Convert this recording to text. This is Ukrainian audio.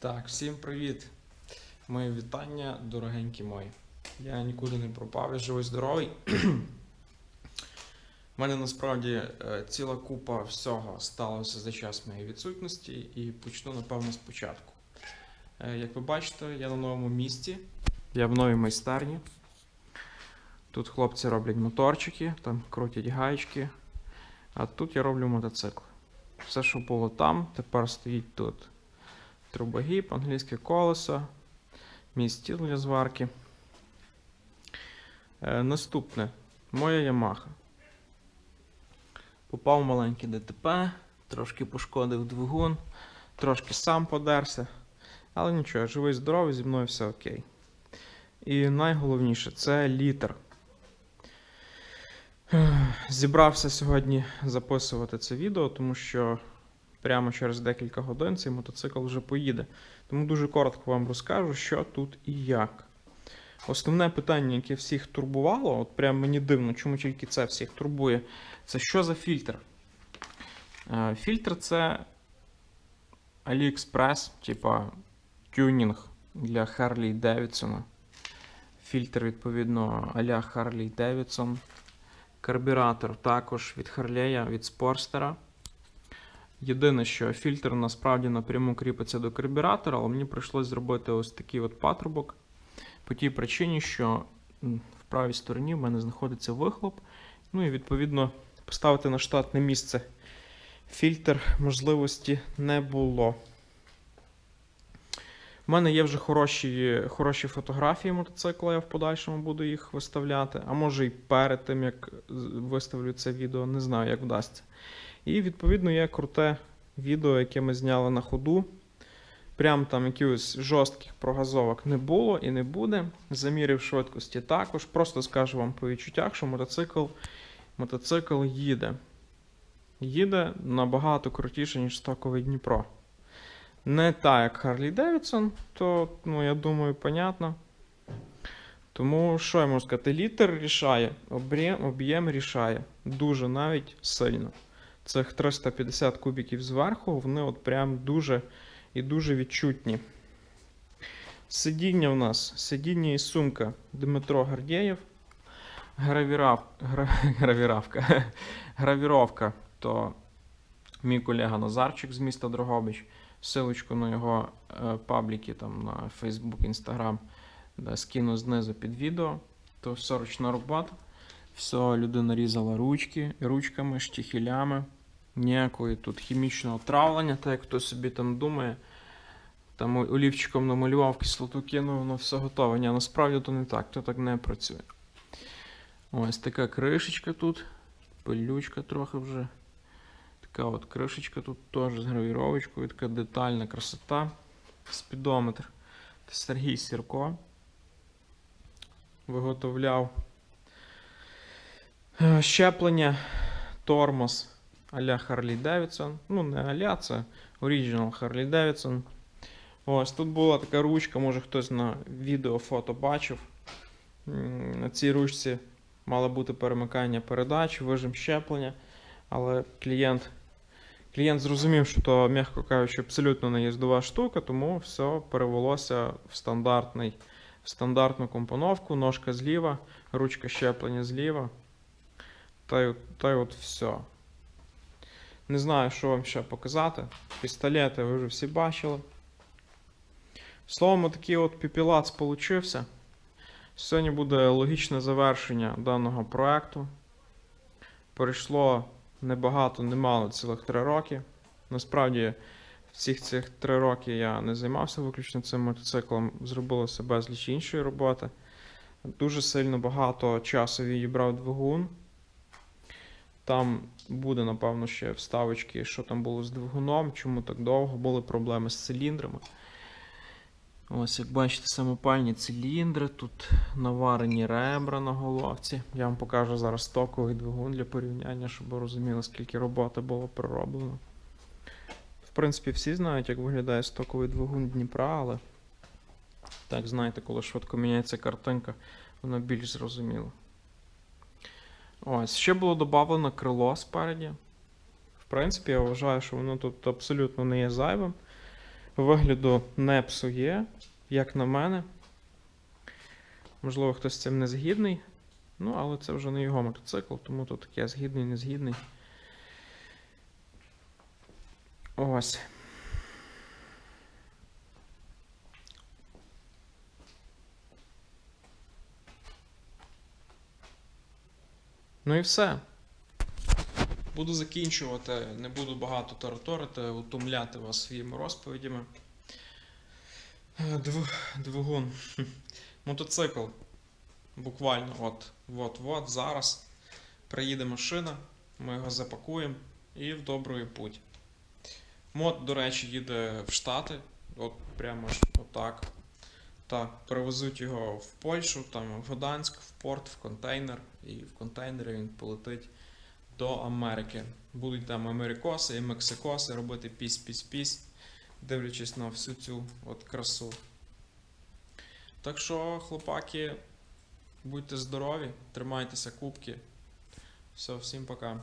Так, всім привіт. Мої вітання, дорогенькі мої. Я нікуди не пропав, я живий здоровий. У мене насправді е, ціла купа всього сталося за час моєї відсутності, і почну, напевно, спочатку. Е, Як ви бачите, я на новому місці, я в новій майстерні. Тут хлопці роблять моторчики, там крутять гаєчки, а тут я роблю мотоцикл. Все, що було там, тепер стоїть тут трубогіб, англійське колесо, мій стіл для зварки. Е, наступне. Моя Ямаха. Попав в маленьке ДТП, трошки пошкодив двигун, трошки сам подерся. Але нічого, живий здоровий, зі мною все окей. І найголовніше це літр. Зібрався сьогодні записувати це відео, тому що прямо через декілька годин цей мотоцикл вже поїде. Тому дуже коротко вам розкажу, що тут і як. Основне питання, яке всіх турбувало, от прям мені дивно, чому тільки це всіх турбує, це що за фільтр? Е, Фільтр це AliExpress, типа тюнінг для Harley Davidson. Фільтр, відповідно, а-ля Harley Davidson. Карбюратор також від Harley, від Спорстера. Єдине, що фільтр насправді напряму кріпиться до карбюратора, але мені прийшлось зробити ось такий от патрубок. По тій причині, що в правій стороні в мене знаходиться вихлоп. Ну і відповідно поставити на штатне місце фільтр можливості не було. У мене є вже хороші, хороші фотографії мотоцикла, я в подальшому буду їх виставляти. А може і перед тим, як виставлю це відео, не знаю, як вдасться. І відповідно є круте відео, яке ми зняли на ходу. Прям там якихось жорстких прогазовок не було і не буде. Замірів швидкості також. Просто скажу вам по відчуттях, що мотоцикл, мотоцикл їде. Їде набагато крутіше, ніж стоковий Дніпро. Не так, як Харлі Девідсон, то, ну, я думаю, понятно. Тому що я можу сказати, літр рішає, об'єм рішає. Дуже навіть сильно. Цих 350 кубіків зверху, вони от прям дуже і дуже відчутні. Сидіння в нас, сидіння і сумка Дмитро Гордєєв. Гравірав, гра, гравіравка. Гравіровка то мій колега Назарчик з міста Дрогобич. Силочку на його е, пабліки там на Facebook, Instagram да, скину знизу під відео. То все ручна робота. Все, людина різала ручки, ручками, штіхілями. Ніякої тут хімічного травлення, так як хтось собі там думає. Там олівчиком намалював кислоту кинув, воно все готове. Ні, насправді то не так, то так не працює. Ось така кришечка тут. Пилючка трохи вже. Така от кришечка тут теж з гравіровочкою, така детальна красота. Спідометр. Це Сергій Сірко. Виготовляв е, щеплення, тормоз а-ля Harley Davidson. Ну, не а-ля, це Original Harley Davidson. Ось тут була така ручка, може хтось на відео фото бачив. На цій ручці мало бути перемикання передач, вижим щеплення, але клієнт, клієнт зрозумів, що то, м'яко кажучи, абсолютно не їздова штука, тому все перевелося в стандартний, в стандартну компоновку, ножка зліва, ручка щеплення зліва. Та й, та й от все. Не знаю, що вам ще показати. Пістолети ви вже всі бачили. Словом, такий от піпілац получився. Сьогодні буде логічне завершення даного проекту. Пройшло небагато, немало, цілих три роки. Насправді, в цих цих три роки я не займався виключно цим мотоциклом, зробилося безліч іншої роботи. Дуже сильно багато часу відібрав двигун. Там буде, напевно, ще вставочки, що там було з двигуном, чому так довго, були проблеми з циліндрами. Ось, як бачите, самопальні циліндри, тут наварені ребра на головці. Я вам покажу зараз стоковий двигун для порівняння, щоб ви розуміли, скільки роботи було пророблено. В принципі, всі знають, як виглядає стоковий двигун Дніпра, але так, знаєте, коли швидко міняється картинка, воно більш зрозуміло. Ось, ще було додано крило спереді. В принципі, я вважаю, що воно тут абсолютно не є зайвим. вигляду не псує, як на мене. Можливо, хтось з цим не згідний. Ну, але це вже не його мотоцикл, тому тут таке згідний, не згідний. Ось. Ну і все. Буду закінчувати, не буду багато тараторити, утомляти вас своїми розповідями. Е, Дв... Двигун. Мотоцикл. Буквально от, от, от, зараз. Приїде машина, ми його запакуємо і в добрий путь. Мод, до речі, їде в Штати. От прямо ж отак. Так, перевезуть його в Польщу, там в Гданськ, в порт, в контейнер, і в контейнері він полетить до Америки. Будуть там америкоси і мексикоси робити пісь-пісь-пісь, дивлячись на всю цю от красу. Так що, хлопаки, будьте здорові, тримайтеся кубки. Все, всім пока.